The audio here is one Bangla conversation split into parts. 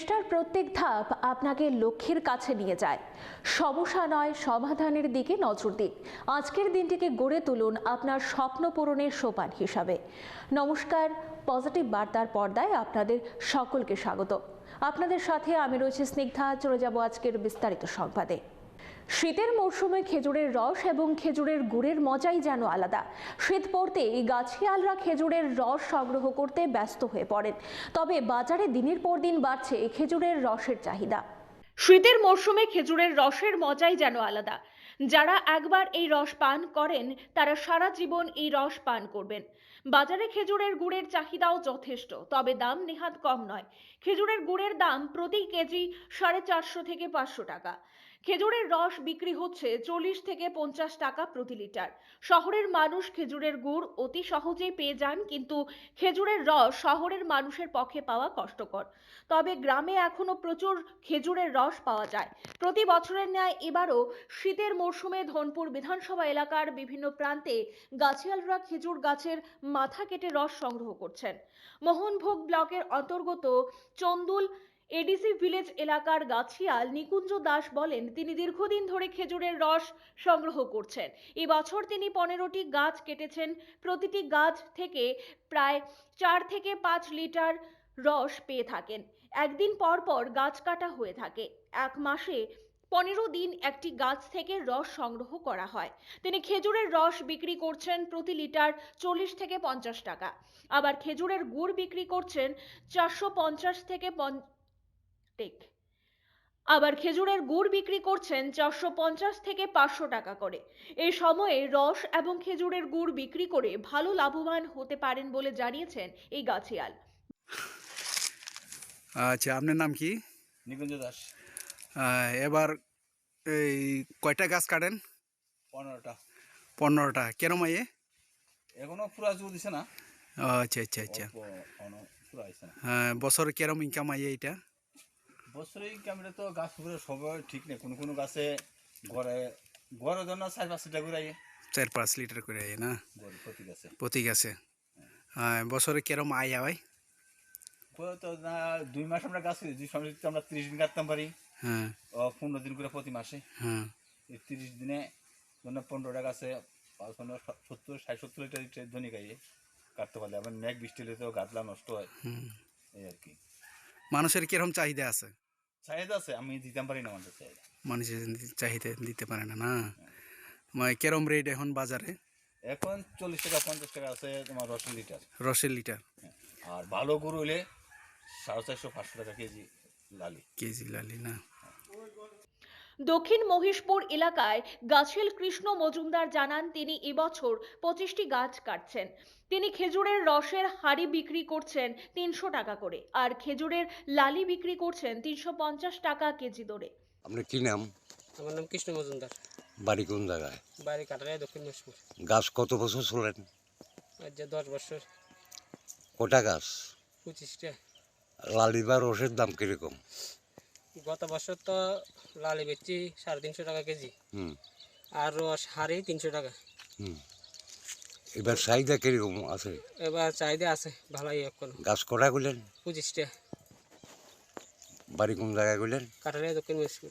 চেষ্টার প্রত্যেক ধাপ আপনাকে লক্ষ্যের কাছে নিয়ে যায়। সমস্যা নয়, সমাধানের দিকে নজর দিন আজকের দিনটিকে গড়ে তুলুন আপনার স্বপ্ন পূরণের সোপান হিসাবে। নমস্কার, পজিটিভ বার্তার পর্দায় আপনাদের সকলকে স্বাগত। আপনাদের সাথে আমি রয়েছে স্নিগ্ধা, চলে যাব আজকের বিস্তারিত সংবাদে। শীতের মরশুমে খেজুরের রস এবং খেজুরের গুড়ের মজাই যেন আলাদা। শীত পড়তে এই গাছিয়ালরা খেজুরের রস সংগ্রহ করতে ব্যস্ত হয়ে পড়েন। তবে বাজারে দিনের পর দিন বাড়ছে খেজুরের রসের চাহিদা। শীতের মরশুমে খেজুরের রসের মজাই যেন আলাদা। যারা একবার এই রস পান করেন, তারা সারা জীবন এই রস পান করবেন। বাজারে খেজুরের গুড়ের চাহিদাও যথেষ্ট, তবে দাম নেহাত কম নয়। খেজুরের গুড়ের দাম প্রতি কেজি সাড়ে চারশো থেকে পাঁচশো টাকা। খেজুরের রস বিক্রি হচ্ছে চল্লিশ থেকে পঞ্চাশ টাকা প্রতি লিটার। শহরের মানুষ খেজুরের গুড় অতি সহজেই পেয়ে যান, কিন্তু খেজুরের রস শহরের মানুষের পক্ষে পাওয়া কষ্টকর। তবে গ্রামে এখনও প্রচুর খেজুরের রস পাওয়া যায়। প্রতি বছরের ন্যায় এবারও শীতের মরশুমে ধনপুর বিধানসভা এলাকার বিভিন্ন প্রান্তে গাছিয়ালরা খেজুর গাছের মাথা কেটে রস সংগ্রহ করছেন। মোহনভোগ ব্লকের অন্তর্গত চন্দুল এডিসি ভিলেজ এলাকার গাছিয়াল নিকুঞ্জ দাস বলেন, তিনি দীর্ঘদিন ধরে খেজুরের রস সংগ্রহ করছেন। এবছর তিনি পনেরোটি গাছ কেটেছেন। প্রতিটি গাছ থেকে প্রায় চার থেকে পাঁচ লিটার রস পেয়ে থাকেন। একদিন পর পর গাছ কাটা হয়ে থাকে। এক মাসে পনেরো দিন একটি গাছ থেকে রস সংগ্রহ করা হয়। তিনি খেজুরের রস বিক্রি করছেন প্রতি লিটার চল্লিশ থেকে পঞ্চাশ টাকা। আবার খেজুরের গুড় বিক্রি করছেন চারশো পঞ্চাশ থেকে টেক। আবার খেজুরের গুড় বিক্রি করছেন চারশো পঞ্চাশ থেকে পাঁচশো টাকা করে। এই সময়ে রস এবং খেজুরের গুড় বিক্রি করে ভালো লাভবান হতে পারেন বলে জানিয়েছেন এই গাছিয়াল। আচ্ছা আপনার নাম কি? নিকুঞ্জ দাস। এবার এই কয়টা গাছ কাটেন? পনেরোটা। পনেরোটা। কেন মাইয়ে এখনও পুরা জোর দিছে না। আচ্ছা আচ্ছা আচ্ছা। অল্প এখনও পুরা হয়েছে না। হ্যাঁ, বছরে কেরম ইনকাম আইয়ে এটা বছরে ক্যামেরা তো গাছ পুকুরে সবাই ঠিক নেই। কোনো কোনো গাছে ঘরে ঘরের জন্য চার পাঁচ লিটার করে আইয়ে। চার পাঁচ লিটার করে আইয়ে না? ঘরে প্রতি গাছে। প্রতি গাছে? হ্যাঁ, বছরে কেরম আয় হয়? ঘরে তো না দুই মাস আমরা গাছ দুই সময় আমরা তিরিশ দিন কাটতাম পারি হ্যাঁ। পনেরো দিন করে প্রতি মাসে। হ্যাঁ। তিরিশ দিনে ধন্য পনেরোটা গাছে পাঁচ পনেরো সত্তর ষাট সত্তর লিটার ধনী গাইয়ে কাটতে পারলে। আবার মেঘ বৃষ্টি হলে তো গাছলা নষ্ট হয়। এই আর কি। মানুষের কীরকম চাহিদা আছে? চাহিদা আছে আমি দিতে পারি না আমাদের চাহিদা। মানুষের চাহিদা দিতে পারে না না? মানে কেরম রেট এখন বাজারে? এখন চল্লিশ টাকা পঞ্চাশ টাকা আছে তোমার রসের লিটার। রসের লিটার। আর ভালো গরু হলে সাড়ে চারশো পাঁচশো টাকা কেজি লালি। কেজি লালি না? দক্ষিণ মহিষপুর এলাকায় গাছিল কৃষ্ণ মজুমদার জানান তিনি এবছর পঁচিশটি গাছ কাটছেন। তিনি খেজুরের রসের হাড়ি বিক্রি করছেন তিনশো টাকা করে আর খেজুরের লালি বিক্রি করছেন তিনশো পঞ্চাশ টাকা কেজি দরে। আপনার কি নাম? আমার নাম কৃষ্ণ মজুমদার। বাড়ি কোন জায়গায়? বাড়ি কাটারায় দক্ষিণ মহেশপুর গাছ কত বছর চলেন আজ যে দশ বছর। কোটা গাছ? পঁচিশটা। লালি বা রসের দাম কীরকম? গত বছর তো লালি বেচছি সাড়ে তিনশো টাকা কেজি। হুম। আর রস হাড়ি তিনশো টাকা। হুম। এবার চাহিদা কীরকম আছে? এবার চাহিদা আছে ভালোই এখন। গাছ কটা করলেন? পঁচিশটা। বাড়ি কোন জায়গায় করলেন? কাটারায় দক্ষিণ মহেশপুর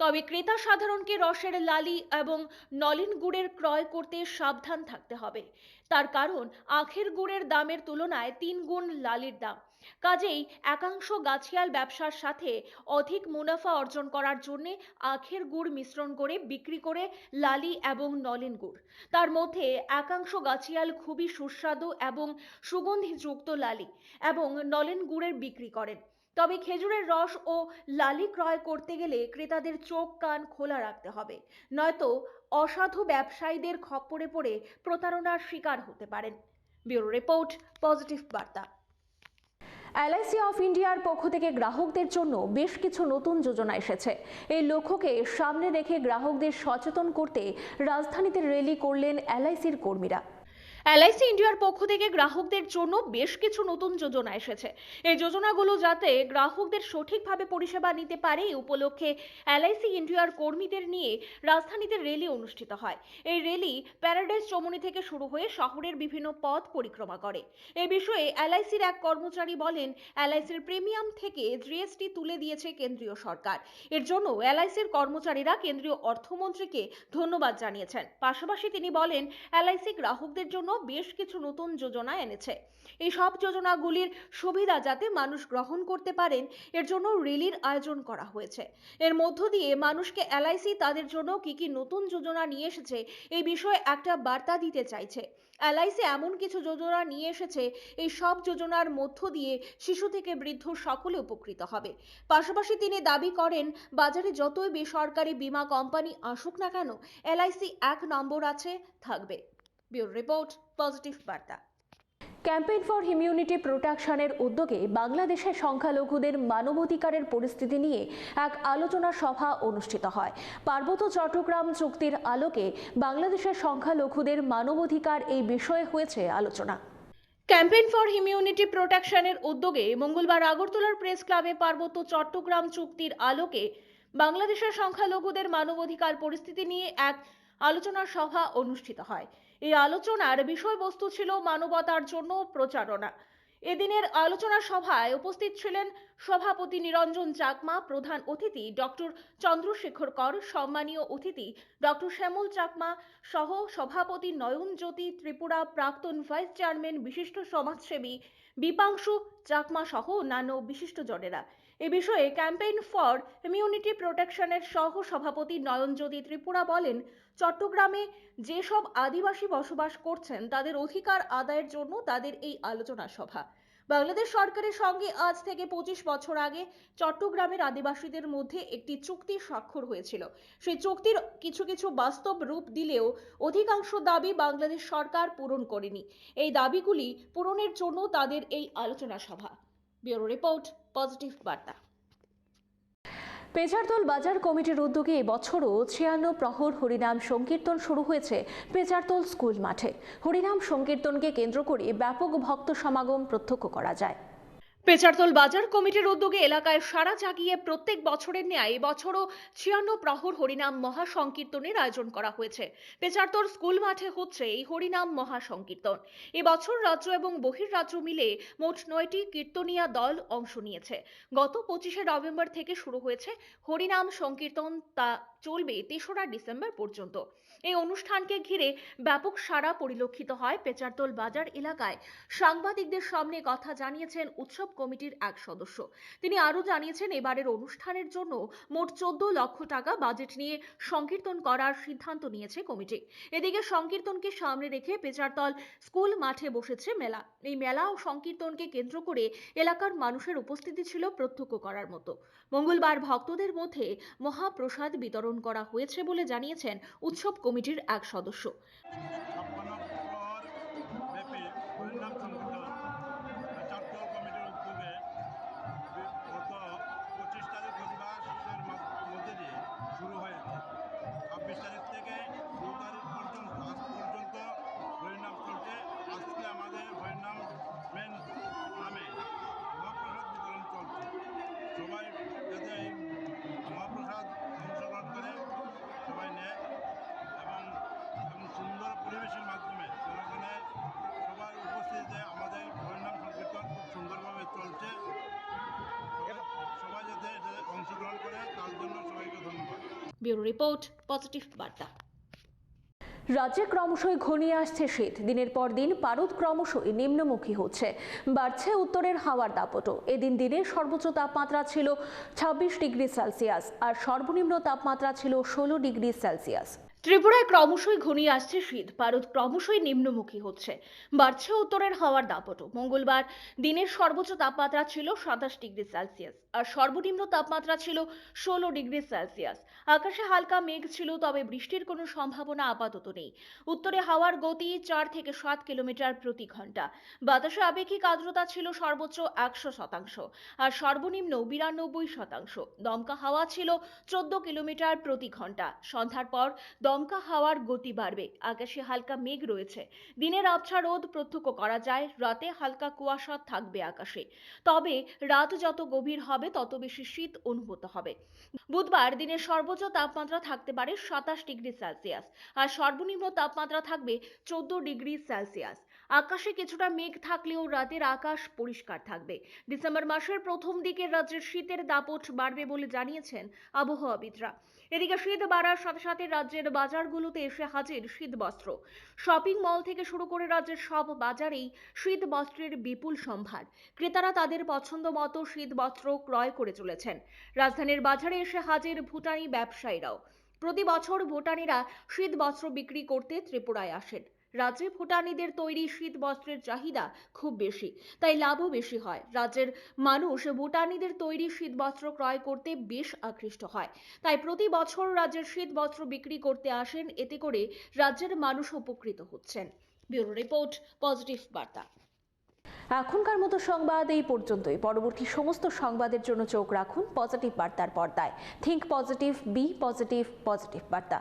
তবে ক্রেতা সাধারণকে রসের লালি এবং নলিন গুড়ের ক্রয় করতে সাবধান থাকতে হবে। তার কারণ আখের গুড়ের দামের তুলনায় তিন গুণ লালির দাম। কাজেই একাংশ গাছিয়াল ব্যবসার সাথে অধিক মুনাফা অর্জন করার জন্য আখের গুড় মিশ্রণ করে বিক্রি করে লালি এবং নলিন গুড়। তার মধ্যে একাংশ গাছিয়াল খুবই সুস্বাদু এবং সুগন্ধিযুক্ত লালি এবং নলেন গুড়ের বিক্রি করেন। তবে খেজুরের রস ও লালি ক্রয় করতে গেলে ক্রেতাদের চোখ, কান খোলা রাখতে হবে, নয়তো অসাধু ব্যবসায়ীদের খপ্পরে পড়ে প্রতারণার শিকার হতে পারেন। ব্যুরো রিপোর্ট, পজিটিভ বার্তা। এলআইসি অফ ইন্ডিয়ার পক্ষ থেকে গ্রাহকদের জন্য বেশ কিছু নতুন যোজনা এসেছে। এই লক্ষ্যকে সামনে রেখে গ্রাহকদের সচেতন করতে রাজধানীতে র্যালি করলেন এলআইসির কর্মীরা। এলআইসি ইন্ডিয়ার পক্ষ থেকে গ্রাহকদের জন্য বেশ কিছু নতুন যোজনা এসেছে। এই যোজনাগুলো যাতে গ্রাহকদের সঠিকভাবে পরিষেবা নিতে পারে, এই উপলক্ষে এলআইসি ইন্ডিয়ার কর্মীদের নিয়ে রাজধানীতে র্যালি অনুষ্ঠিত হয়। এই র্যালি প্যারাডাইস চমনি থেকে শুরু হয়ে শহরের বিভিন্ন পথ পরিক্রমা করে। এ বিষয়ে এলআইসির এক কর্মচারী বলেন এলআইসির প্রিমিয়াম থেকে জিএসটি তুলে দিয়েছে কেন্দ্রীয় সরকার। এর জন্য এলআইসির কর্মচারীরা কেন্দ্রীয় অর্থমন্ত্রীকে ধন্যবাদ জানিয়েছেন। পাশাপাশি তিনি বলেন এলআইসি গ্রাহকদের জন্য বেশ কিছু নতুন যোজনা এনেছে। এই সব যোজনাগুলির সুবিধা যাতে মানুষ গ্রহণ করতে পারেন, এর জন্য র্যালির আয়োজন করা হয়েছে। এর মধ্য দিয়ে মানুষকে এলআইসি তাদের জন্য কি কি নতুন যোজনা নিয়ে এসেছে, এই বিষয়ে একটা বার্তা দিতে চাইছে। এলআইসি এমন কিছু যোজনা নিয়ে এসেছে, এই সব যোজনার মধ্য দিয়ে শিশু থেকে বৃদ্ধ সকলে উপকৃত হবে। পাশাপাশি তিনি দাবি করেন, বাজারে যতই বেসরকারি বীমা কোম্পানি আসুক না কেন এলআইসি এক নম্বর আছে, থাকবে। ব্যুরো রিপোর্ট পজিটিভ বার্তা। ক্যাম্পেইন ফর ইমিউনিটি প্রোটেকশনের উদ্যোগে বাংলাদেশের সংখ্যালঘুদের মানবাধিকারের পরিস্থিতি নিয়ে এক আলোচনা সভা অনুষ্ঠিত হয়। পার্বত্য চট্টগ্রাম চুক্তির আলোকে বাংলাদেশের সংখ্যালঘুদের মানবাধিকার এই বিষয়ে হয়েছে আলোচনা। ক্যাম্পেইন ফর ইমিউনিটি প্রোটেকশনের উদ্যোগে মঙ্গলবার আগরতলার প্রেস ক্লাবে পার্বত্য চট্টগ্রাম চুক্তির আলোকে বাংলাদেশের সংখ্যালঘুদের মানবাধিকার পরিস্থিতি নিয়ে এক আলোচনা সভা অনুষ্ঠিত হয়। এই আলোচনার বিষয়বস্তু ছিল মানবতার জন্য প্রচারণা। এদিনের আলোচনা সভায় উপস্থিত ছিলেন সভাপতি নিরঞ্জন চাকমা, প্রধান অতিথি ডক্টর চন্দ্রশেখর কর, সম্মানীয় অতিথি ডক্টর শ্যামল চাকমা সহ সভাপতি নয়ন জ্যোতি ত্রিপুরা, প্রাক্তন ভাইস চেয়ারম্যান, বিশিষ্ট সমাজসেবী বিপাংশু চাকমা সহ অন্যান্য বিশিষ্টজনেরা এ বিষয়ে ক্যাম্পেইন ফর ইমিউনিটি প্রোটেকশনের সহ সভাপতি নয়নজ্যোতি ত্রিপুরা বলেন, চট্টগ্রামে যেসব আদিবাসী বসবাস করছেন, তাদের অধিকার আদায়ের জন্য তাদের এই আলোচনা সভা। বাংলাদেশ সরকারের সঙ্গে আজ থেকে পঁচিশ বছর আগে চট্টগ্রামের আদিবাসীদের মধ্যে একটি চুক্তি স্বাক্ষর হয়েছিল। সেই চুক্তির কিছু কিছু বাস্তব রূপ দিলেও অধিকাংশ দাবি বাংলাদেশ সরকার পূরণ করেনি। এই দাবিগুলি পূরণের জন্য তাদের এই আলোচনা সভা। ব্যুরো রিপোর্ট, পজিটিভ বার্তা। পেচারতল বাজার কমিটির উদ্যোগে এবছরও ছিয়ান্ন প্রহর হরিনাম সংকীর্তন শুরু হয়েছে পেচারতল স্কুল মাঠে। হরিনাম সংকীর্তনকে কেন্দ্র করে ব্যাপক ভক্ত সমাগম প্রত্যক্ষ করা যায়। পেচারতল বাজার কমিটির উদ্যোগে এলাকায় সারা জাগিয়ে প্রত্যেক বছরের ন্যায় এবছরও ছিয়ান্ন প্রহর হরিনাম মহাসংকীর্তনের আয়োজন করা হয়েছে। পেচারতল স্কুল মাঠে হচ্ছে এই হরিনাম মহাসংকীর্তন। এবছর রাজ্য এবং বহির্রাজ্য মিলে মোট নয়টি কীর্তনিয়া দল অংশ নিয়েছে। গত পঁচিশে নভেম্বর থেকে শুরু হয়েছে হরিনাম সংকীর্তন, তা চলবে তেসরা ডিসেম্বর পর্যন্ত। এই অনুষ্ঠানকে ঘিরে ব্যাপক সাড়া পরিলক্ষিত হয় পেচারতল বাজার এলাকায়। সাংবাদিকদের সামনে কথা জানিয়েছেন উৎসব কমিটির এক সদস্য। তিনি আরও জানিয়েছেন, এবারের অনুষ্ঠানের জন্য মোট চোদ্দ লক্ষ টাকা বাজেট নিয়ে সংকীর্তন করার সিদ্ধান্ত নিয়েছে কমিটি। এদিকে সংকীর্তনকে সামনে রেখে পেচারতল স্কুল মাঠে বসেছে মেলা। এই মেলা ও সংকীর্তনকে কেন্দ্র করে এলাকার মানুষের উপস্থিতি ছিল প্রত্যক্ষ করার মতো। মঙ্গলবার ভক্তদের মধ্যে মহাপ্রসাদ বিতরণ করা হয়েছে বলে জানিয়েছেন উৎসব কমিটির এক সদস্য। ব্যুরো রিপোর্ট, পজিটিভ বার্তা। রাজ্যে ক্রমশই ঘনিয়ে আসছে শীত। দিনের পর দিন পারদ ক্রমশই নিম্নমুখী হচ্ছে। বাড়ছে উত্তরের হাওয়ার দাপটও। এদিন দিনে সর্বোচ্চ তাপমাত্রা ছিল ছাব্বিশ ডিগ্রি সেলসিয়াস আর সর্বনিম্ন তাপমাত্রা ছিল ষোলো ডিগ্রি সেলসিয়াস। ত্রিপুরায় ক্রমশই ঘনিয়ে আসছে শীত। পারদ ক্রমশই নিম্নমুখী হচ্ছে। বাড়ছে উত্তরের হাওয়ার দাপটও। মঙ্গলবার দিনের সর্বোচ্চ তাপমাত্রা ছিল সাতাশ ডিগ্রি সেলসিয়াস আর সর্বনিম্ন তাপমাত্রা ছিল ষোলো ডিগ্রি সেলসিয়াস। আকাশে হালকা মেঘ ছিল, তবে বৃষ্টির কোনো সম্ভাবনা আপাতত নেই। উত্তরে হাওয়ার গতি চার থেকে সাত কিলোমিটার প্রতি ঘণ্টা। বাতাসে আপেক্ষিক আর্দ্রতা ছিল সর্বোচ্চ একশো শতাংশ আর সর্বনিম্ন বিরানব্বই শতাংশ। দমকা হাওয়া ছিল চোদ্দ কিলোমিটার প্রতি ঘণ্টা। সন্ধ্যার পর দমকা হাওয়ার গতি বাড়বে। আকাশে হালকা মেঘ রয়েছে। দিনের আবছা রোদ প্রত্যক্ষ করা যায়, রাতে হালকা কুয়াশা থাকবে আকাশে। তবে রাত যত গভীর হবে, তত বেশি শীত অনুভূত হবে। বুধবার দিনের সর্বোচ্চ তাপমাত্রা থাকতে পারে সাতাশ ডিগ্রি সেলসিয়াস। আর সর্বনিম্ন তাপমাত্রা থাকবে চোদ্দ ডিগ্রি সেলসিয়াস। আকাশে কিছুটা মেঘ থাকলেও রাতের আকাশ পরিষ্কার থাকবে। ডিসেম্বর মাসের প্রথম দিকে রাজ্যের শীতের দাপট বাড়বে বলে জানিয়েছেন আবহাওয়াবিদরা। এদিকে শীত বাড়ার সাথে সাথে রাজ্যের বাজারগুলোতে এসে হাজির শীত বস্ত্র শপিং মল থেকে শুরু করে রাজ্যের সব বাজারেই শীত বস্ত্রের বিপুল সম্ভার। ক্রেতারা তাদের পছন্দ মতো শীত বস্ত্র ক্রয় করে চলেছেন। রাজধানীর বাজারে এসে হাজির ভুটানি ব্যবসায়ীরাও। প্রতি বছর ভুটানিরা শীত বস্ত্র বিক্রি করতে ত্রিপুরায় আসেন। রাজ্যে ভুটানিদের তৈরি শীত বস্ত্রের চাহিদা খুব বেশি, তাই লাভও বেশি হয়। রাজ্যের মানুষ ভুটানিদের তৈরি শীত বস্ত্র ক্রয় করতে বেশ আকৃষ্ট হয়। তাই প্রতি বছর রাজ্যের শীত বস্ত্র বিক্রি করতে আসেন, এতে করে রাজ্যের মানুষ উপকৃত হচ্ছেন। ব্যুরো রিপোর্ট, পজিটিভ বার্তা। এখনকার মতো সংবাদ এই পর্যন্তই। পরবর্তী সমস্ত সংবাদের জন্য চোখ রাখুন পজিটিভ বার্তার পর্দায়। Think positive be positive positive বার্তা।